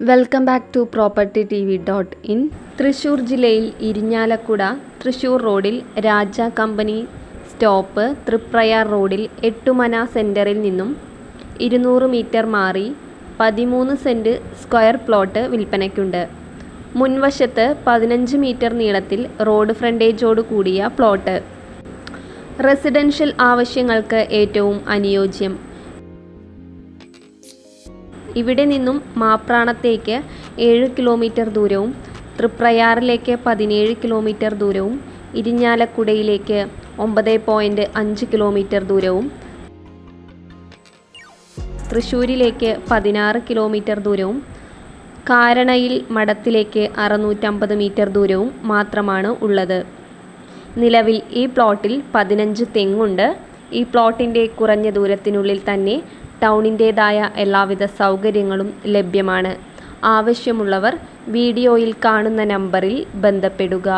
Welcome back to property T V dot in Thrissur ജില്ലയിൽ ഇരിഞ്ഞാലക്കുട തൃശ്ശൂർ റോഡിൽ രാജ company stop Triprayar റോഡിൽ എട്ടുമന സെന്ററിൽ നിന്നും ഇരുന്നൂറ് മീറ്റർ മാറി പതിമൂന്ന് സെന്റ് സ്ക്വയർ പ്ലോട്ട് വിൽപ്പനയ്ക്കുണ്ട്. മുൻവശത്ത് പതിനഞ്ച് മീറ്റർ നീളത്തിൽ റോഡ് ഫ്രണ്ടേജോട് കൂടിയ പ്ലോട്ട്. റെസിഡൻഷ്യൽ ആവശ്യങ്ങൾക്ക് ഏറ്റവും അനുയോജ്യം. ഇവിടെ നിന്നും മാപ്രാണത്തേക്ക് ഏഴ് കിലോമീറ്റർ ദൂരവും തൃപ്രയാറിലേക്ക് പതിനേഴ് കിലോമീറ്റർ ദൂരവും ഇരിഞ്ഞാലക്കുടയിലേക്ക് ഒമ്പത് പോയിന്റ് അഞ്ച് കിലോമീറ്റർ ദൂരവും തൃശ്ശൂരിലേക്ക് പതിനാറ് കിലോമീറ്റർ ദൂരവും കാരണയിൽ മഠത്തിലേക്ക് അറുന്നൂറ്റമ്പത് മീറ്റർ ദൂരവും മാത്രമാണ് ഉള്ളത്. നിലവിൽ ഈ പ്ലോട്ടിൽ പതിനഞ്ച് തെങ്ങുണ്ട്. ഈ പ്ലോട്ടിന്റെ കുറഞ്ഞ ദൂരത്തിനുള്ളിൽ തന്നെ ടൗണിന്റേതായ എല്ലാവിധ സൗകര്യങ്ങളും ലഭ്യമാണ്. ആവശ്യമുള്ളവർ വീഡിയോയിൽ കാണുന്ന നമ്പറിൽ ബന്ധപ്പെടുക.